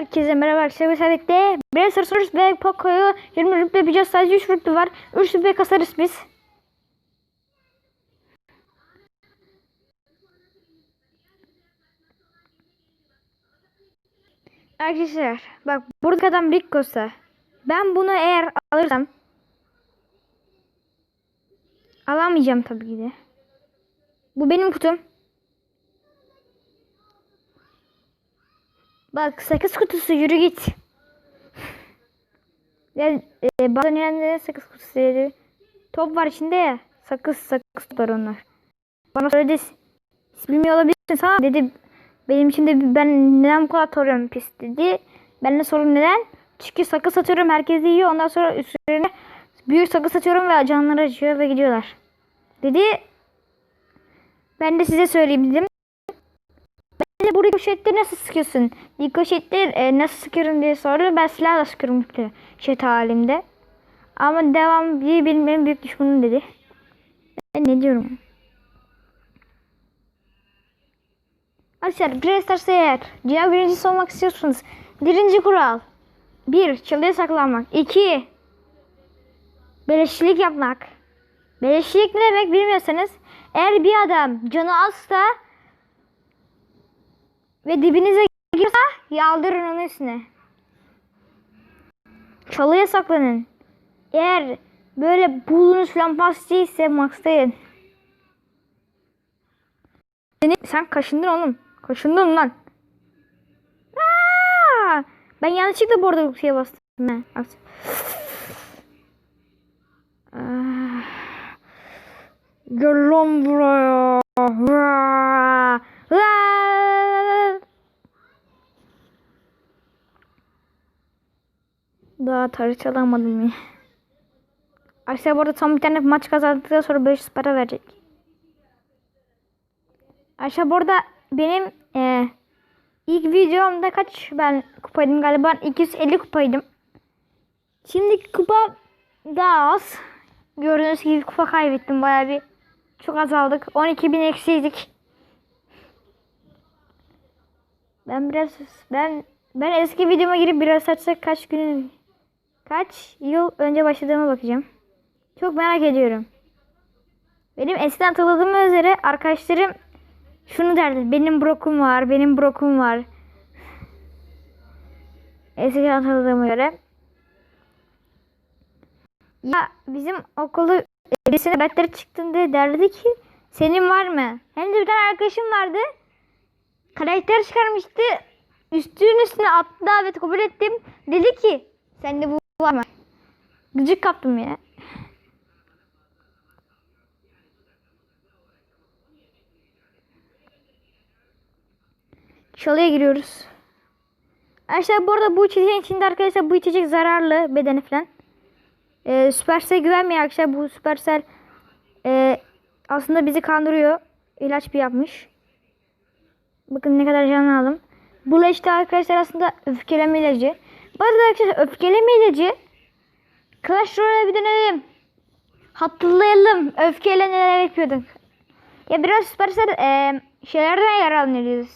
Herkese merhaba arkadaşlar. Özellikle bir sırsoruz ve Poco'yu 20 rüple yapacağız. Sadece 3 rüple var. 3 rüple kasarız biz. Arkadaşlar bak burada adam Rico'sa ben bunu eğer alırsam alamayacağım tabii ki de. Bu benim kutum. Bak sakız kutusu yürü git. Ya e, bazen yerinde sakız kutusu dedi. Top var içinde ya. Sakız sakız toplar onlar. Bana söyledi. Bilmiyor olabilirsin sana dedi. Benim için de ben neden bu kadar atıyorum pis dedi. Ben de sorun neden? Çünkü sakız atıyorum herkes yiyor. Ondan sonra üstlerine büyük sakız atıyorum ve canları acıyor ve gidiyorlar. Dedi. Ben de size söyleyeyim dedim. De bu rikoşetleri nasıl sıkıyorsun? Rikoşetleri e, nasıl sıkıyorum diye sordu. Ben silahla sıkıyorum rikoşet halinde. Ama devam bir benim en büyük düşmanım dedi. Ben ne diyorum? Arkadaşlar Brawl Stars'ı eğer dünya birincisi olmak istiyorsanız birinci kural bir Çalıya saklanmak 2 Beleşçilik yapmak Beleşçilik ne demek bilmiyorsanız eğer bir adam canı azsa ve dibinize girse yaldırın onun üstüne. Çalıya saklanın. Eğer böyle bulunuz falan pas değilse maxlayın. Seni, sen kaşındın oğlum. Kaşındın lan. Aa! Ben yanlışlıkla bu arada şeye bastım. Ben. Ah. Gel lan buraya. Vaa! Vaa! Daha tarih alamadım ya. Ayrıca bu arada son bir tane maç kazandıktan sonra 500 para verecek. Ayşe bu arada benim e, ilk videomda kaç ben kupaydım galiba 250 kupaydım. Şimdiki kupa daha az. Gördüğünüz gibi kupa kaybettim bayağı bir. Çok azaldık. 12 bin eksiydik. Ben biraz ben ben eski videoma girip biraz açsak kaç gün kaç yıl önce başladığıma bakacağım. Çok merak ediyorum. Benim eskiden hatırladığım üzere arkadaşlarım şunu derdi. Benim brokum var, benim brokum var. Eskiden hatırladığıma göre. Ya bizim okulu birisine karakter çıktığında derdi ki senin var mı? Hem de bir tane arkadaşım vardı. Karakter çıkarmıştı. Üstünün üstüne attı davet kabul ettim. Dedi ki sende bu var mı? Gıcık kaptım ya. Çalıya giriyoruz. Arkadaşlar bu arada bu içeceğin içinde arkadaşlar bu içecek zararlı bedeni falan. Ee, Supercell güvenmeyin arkadaşlar. Bu Supercell e, aslında bizi kandırıyor. İlaç bir yapmış. Bakın ne kadar canlı aldım. Bu işte arkadaşlar aslında öfkeleme ilacı. Bu arada arkadaşlar öfkeleme ilacı Clash Royale'e bir dönelim. Hatırlayalım. Öfkeyle neler yapıyorduk. Ya biraz Supercell e, şeylerden yararlanıyoruz.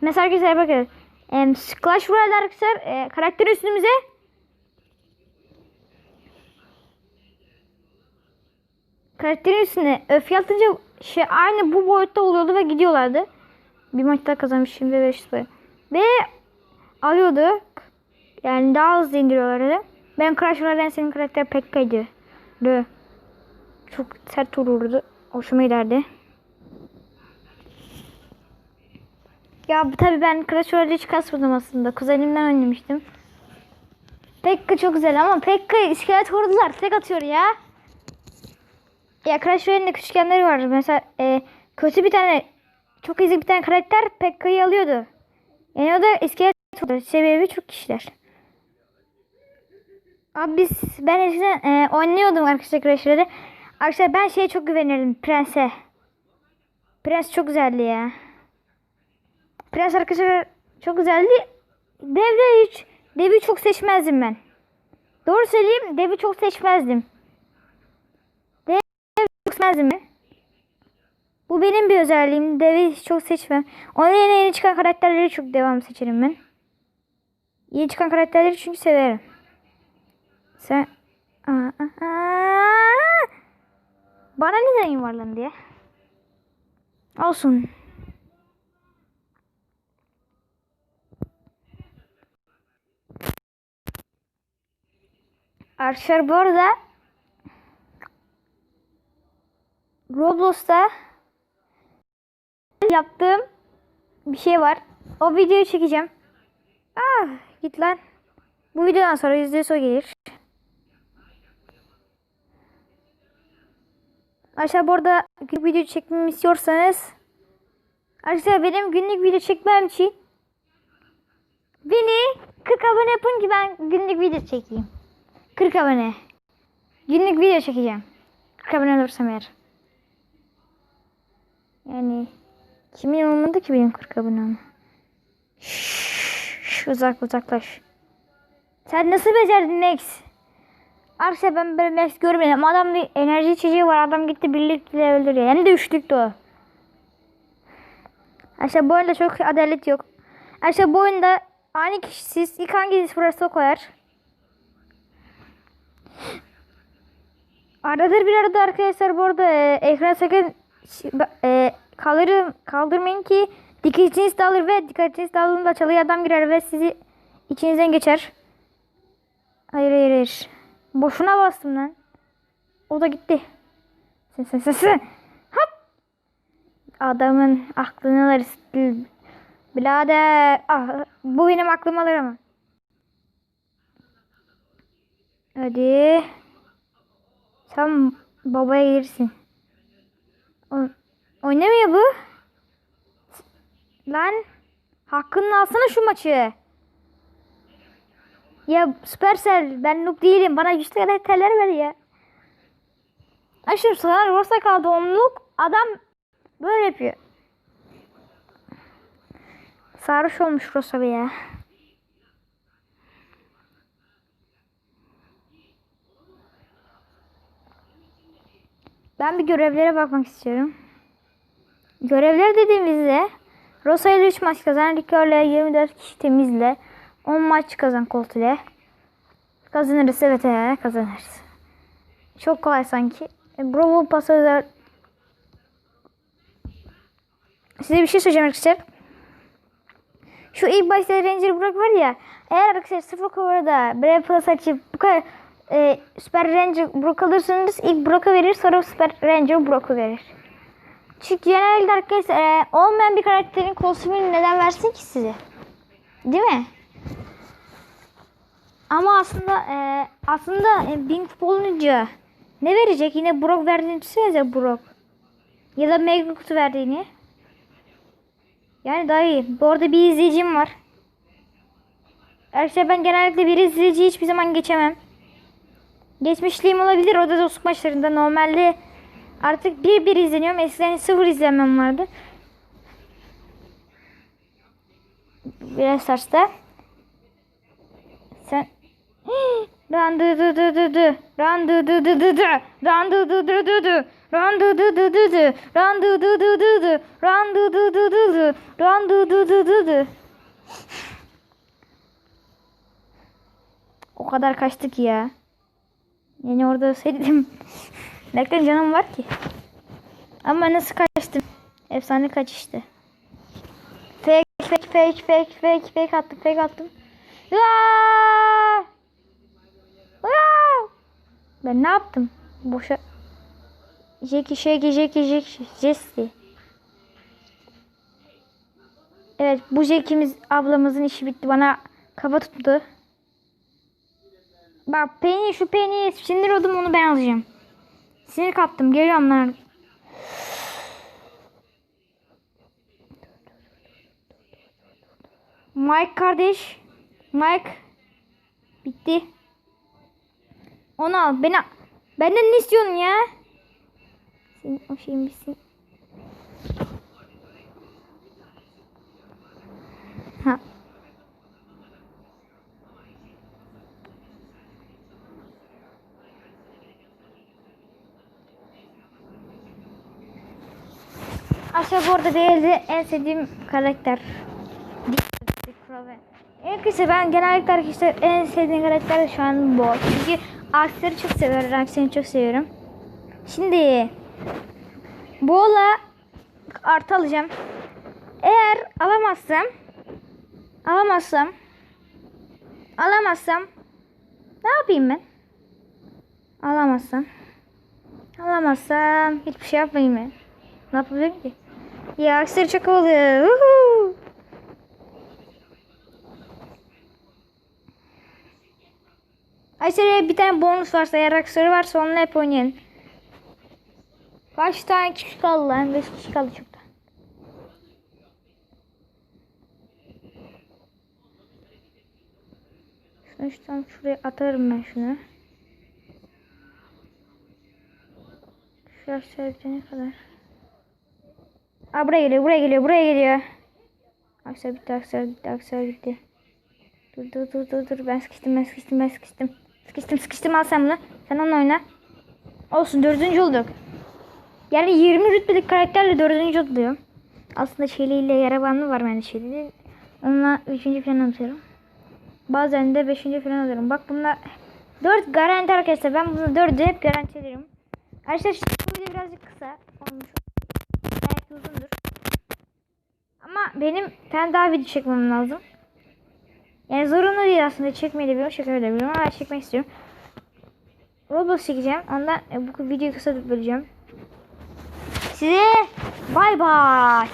Mesela arkadaşlar bakın. E, Clash Royale arkadaşlar e, karakter üstümüze karakterin üstüne öfke atınca şey aynı bu boyutta oluyordu ve gidiyorlardı. Bir maç daha kazanmışım ve 500 para. Ve alıyordu. Yani daha hızlı indiriyorlardı. Ben Crash Royale'den karakter Pekka'ydı. De. Çok sert vururdu. Hoşuma giderdi. Ya tabii ben Crash Royale'de hiç kasmadım aslında. Kuzenimden oynamıştım. Pekka çok güzel ama Pekka iskelet vurdular. Tek atıyor ya. Ya Crash Royale'in de küçükkenleri var. Mesela e, kötü bir tane çok ezik bir tane karakter Pekka'yı alıyordu. Yani o da iskelet vurdu. Sebebi çok kişiler. Abi biz ben eskiden e, oynuyordum arkadaşlar Crash Royale'de. Arkadaşlar ben şeye çok güvenirdim. Prens'e. Prens çok güzeldi ya. Prens arkadaşlar çok güzeldi. Devre hiç Devi çok seçmezdim ben. Doğru söyleyeyim Devi çok seçmezdim. Devi çok seçmezdim. Bu benim bir özelliğim. Devi çok seçmem. Onun yerine yeni çıkan karakterleri çok devam seçerim ben. İyi çıkan karakterleri çünkü severim. Sen... Aa, aa, aa. Bana neden yuvarlandı ya? Olsun. Arkadaşlar bu arada Roblox'ta yaptığım bir şey var. O videoyu çekeceğim. Ah git lan. Bu videodan sonra yüzde o gelir. Arkadaşlar bu arada günlük video çekmemi istiyorsanız Arkadaşlar benim günlük video çekmem için beni 40 abone yapın ki ben günlük video çekeyim. 40 abone. Günlük video çekeceğim. 40 abone olursam eğer. Yani kimin umurunda ki benim 40 abonem? Şşş, uzak uzaklaş. Sen nasıl becerdin Max? Arkadaşlar ben böyle Max görmedim. Adam enerji içeceği var. Adam gitti birlikte öldürüyor. Yani de üçlüktü o. Arkadaşlar bu oyunda çok adalet yok. Arkadaşlar bu oyunda aynı kişisiz ilk hangisi burası koyar. Aradır bir arada arkadaşlar bu arada e, ekran sakın e, kaldırın, kaldırmayın ki dikkatiniz dağılır ve dikkatiniz dağıldığında çalıya adam girer ve sizi içinizden geçer. Hayır hayır hayır. Boşuna bastım lan. O da gitti. Sen sen sen sen. Hop. Adamın aklını alır. Birader. Ah, bu benim aklım alır ama. Hadi. Sen babaya gelirsin. O, oynamıyor bu. Lan. Hakkını alsana şu maçı. Ya Supercell ben noob değilim. Bana güçlü karakterler ver ya. Aşırı sana Rosa kaldı onluk. Adam böyle yapıyor. Sarhoş olmuş Rosa be ya. Ben bir görevlere bakmak istiyorum. Görevler dediğimizde Rosa ile 3 maç kazan, Rico ile 24 kişi temizle, 10 maç kazan Colt. Kazanırız evet he, kazanırız. Çok kolay sanki. E, Bravo pas özel. Size bir şey söyleyeceğim arkadaşlar. Şu ilk başta Ranger Brock var ya. Eğer arkadaşlar sıfır cover'da Brave Plus açıp bu kadar e, Super Ranger Brock alırsanız ilk Brock'a verir sonra Super Ranger Brock'u verir. Çünkü genelde arkadaşlar e, olmayan bir karakterin kostümünü neden versin ki size? Değil mi? Ama aslında e, aslında e, bin kupa olunca ne verecek? Yine Brock verdiğini düşünsenize Brock. Ya da Mega verdiğini. Yani daha iyi. Bu arada bir izleyicim var. Arkadaşlar ben genellikle bir izleyiciyi hiçbir zaman geçemem. Geçmişliğim olabilir o da dostluk maçlarında. Normalde artık bir bir izleniyorum. Eskiden sıfır izlemem vardı. Biraz sarsta. Sen Ran dı dı dı dı dı. Ran dı dı dı dı dı. Ran dı dı dı dı dı. Ran dı dı dı dı dı. Ran dı dı dı dı dı. Ran dı dı dı dı dı. Ran dı dı dı dı. O kadar kaçtık ya. Yani orada sevdim. ne kadar canım var ki. Ama nasıl kaçtım? Efsane kaçıştı. Fake fake fake fake fake fake attım fake attım. Aa! Ben ne yaptım? Boşa Jeki Jeki Jeki Jeki Jesse. Evet bu Jack'imiz ablamızın işi bitti. Bana kafa tuttu. Bak Penny şu Penny'ye sinir oldum onu ben alacağım. Sinir kaptım. Geliyorum lan. Mike kardeş. Mike. Bitti. Onu al. Beni Benden ne istiyorsun ya? Senin o şeyin bitsin. Ha. Aşağı bu arada değildi. En sevdiğim karakter. Dick Kısa ben genellikle arkadaşlar en sevdiğim karakter şu an bu. Çünkü aksları çok seviyorum. Aksini çok seviyorum. Şimdi Boğla artı alacağım. Eğer alamazsam alamazsam alamazsam ne yapayım ben? Alamazsam alamazsam hiçbir şey yapmayayım ben. Ne yapabilirim ki? Ya aksları çok oluyor. Uhu. Ayrıca bir tane bonus varsa eğer aksarı varsa onunla hep oynayın. Kaç tane kişi kaldı lan? 5 kişi kaldı çoktan. Şunu şuradan şuraya atarım ben şunu. Şu aşağı ne kadar? Aa buraya geliyor, buraya geliyor, buraya geliyor. Aksar bitti, aksar bitti, aksar bitti. Dur dur dur dur dur. Ben sıkıştım, ben sıkıştım, ben sıkıştım. Sıkıştım, sıkıştım. Al sen bunu. Sen onunla oyna. Olsun dördüncü olduk. Yani 20 rütbelik karakterle dördüncü oluyor. Aslında Shelly ile Yarabanlı var bende Shelly'de. Onunla üçüncü falan atıyorum. Bazen de beşinci falan alıyorum. Bak bunlar dört garanti arkadaşlar. Ben bunu dördü hep garanti ederim. Arkadaşlar şu video birazcık kısa olmuş. Belki uzundur. Ama benim tane daha video çekmem lazım. Yani zorunlu değil aslında çekmeyi de biliyorum, şaka da biliyorum ama çekmek istiyorum. Roblox çekeceğim. Ondan e, bu videoyu kısa böleceğim. Size bay bay.